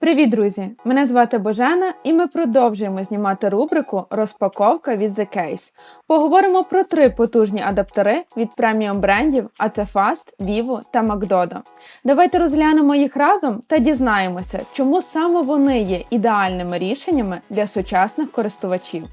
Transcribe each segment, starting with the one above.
Привіт, друзі! Мене звати Божена, і ми продовжуємо знімати рубрику Розпаковка від The Case. Поговоримо про три потужні адаптери від преміум брендів, а це Fast, Vivo та McDodo. Давайте розглянемо їх разом та дізнаємося, чому саме вони є ідеальними рішеннями для сучасних користувачів.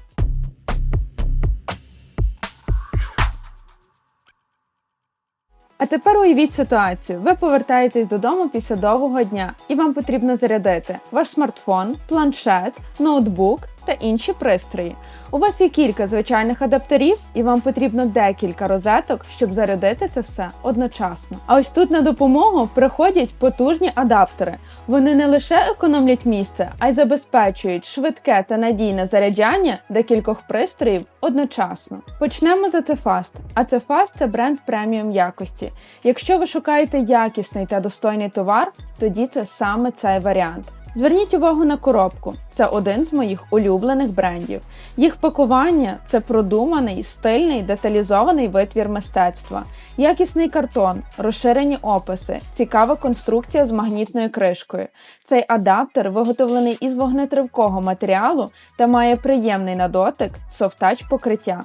А тепер уявіть ситуацію: ви повертаєтесь додому після довгого дня, і вам потрібно зарядити ваш смартфон, планшет, ноутбук та інші пристрої. У вас є кілька звичайних адаптерів, і вам потрібно декілька розеток, щоб зарядити це все одночасно. А ось тут на допомогу приходять потужні адаптери. Вони не лише економлять місце, а й забезпечують швидке та надійне заряджання декількох пристроїв одночасно. Почнемо за Cefast. А Cefast – це бренд преміум якості. Якщо ви шукаєте якісний та достойний товар, тоді це саме цей варіант. Зверніть увагу на коробку. Це один з моїх улюблених брендів. Їх пакування це продуманий, стильний, деталізований витвір мистецтва, якісний картон, розширені описи, цікава конструкція з магнітною кришкою. Цей адаптер виготовлений із вогнетривкого матеріалу та має приємний на дотик софтач покриття.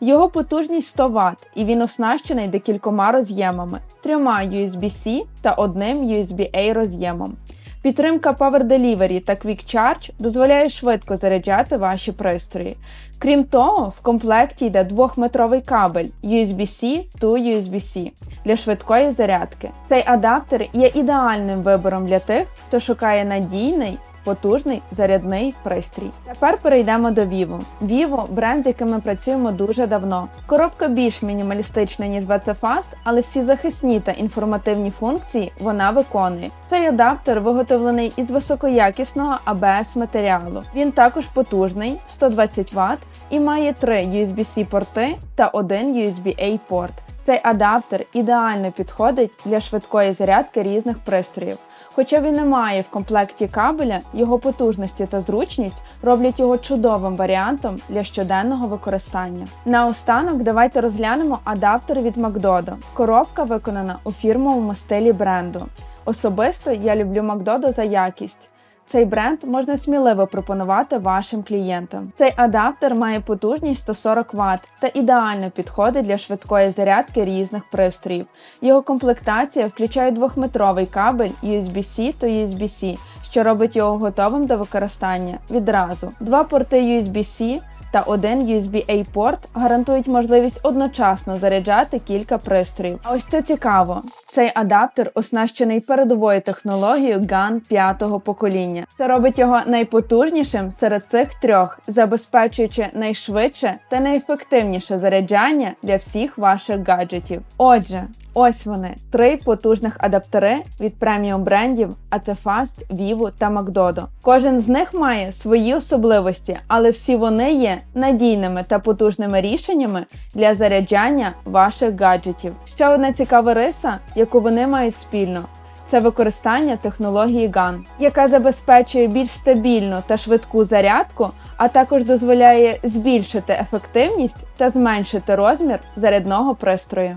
Його потужність 100 Вт, і він оснащений декількома роз'ємами, трьома USB-C та одним USB-A роз'ємом. Підтримка Power Delivery та Quick Charge дозволяє швидко заряджати ваші пристрої. Крім того, в комплекті йде двохметровий кабель USB-C to USB-C для швидкої зарядки. Цей адаптер є ідеальним вибором для тих, хто шукає надійний. Потужний зарядний пристрій. Тепер перейдемо до Vivo. Vivo – бренд, з яким ми працюємо дуже давно. Коробка більш мінімалістична, ніж Fast, але всі захисні та інформативні функції вона виконує. Цей адаптер виготовлений із високоякісного ABS матеріалу. Він також потужний 120 Вт і має три USB-C порти та один USB-A порт. Цей адаптер ідеально підходить для швидкої зарядки різних пристроїв. Хоча він не має в комплекті кабеля, його потужності та зручність роблять його чудовим варіантом для щоденного використання. Наостанок давайте розглянемо адаптер від Макдодо. Коробка виконана у фірмовому стилі бренду. Особисто я люблю Макдодо за якість. Цей бренд можна сміливо пропонувати вашим клієнтам. Цей адаптер має потужність 140 Вт та ідеально підходить для швидкої зарядки різних пристроїв. Його комплектація включає двохметровий кабель USB-C та USB-C, що робить його готовим до використання відразу. Два порти USB-C та один USB-A порт гарантують можливість одночасно заряджати кілька пристроїв. А ось це цікаво. Цей адаптер оснащений передовою технологією GAN 5-го покоління. Це робить його найпотужнішим серед цих трьох, забезпечуючи найшвидше та найефективніше заряджання для всіх ваших гаджетів. Отже, ось вони три потужних адаптери від преміум брендів, а це Fast, Vivo та McDodo. Кожен з них має свої особливості, але всі вони є надійними та потужними рішеннями для заряджання ваших гаджетів. Ще одна цікава риса, яку вони мають спільно. Це використання технології GAN, яка забезпечує більш стабільну та швидку зарядку, а також дозволяє збільшити ефективність та зменшити розмір зарядного пристрою.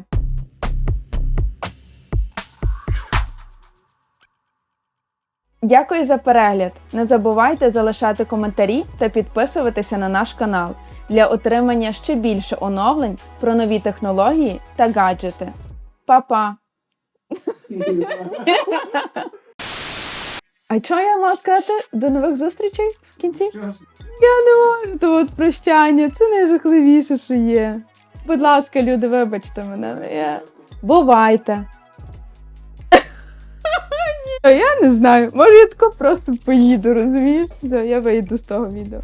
Дякую за перегляд! Не забувайте залишати коментарі та підписуватися на наш канал для отримання ще більше оновлень про нові технології та гаджети. Па-па! А що я мала сказати? До нових зустрічей в кінці? Я не можу, то от прощання, це найжахливіше, що є. Будь ласка, люди, вибачте мене. Я... Бувайте! Я не знаю, може я тако просто поїду, розумієш? Да, Я вийду з того відео.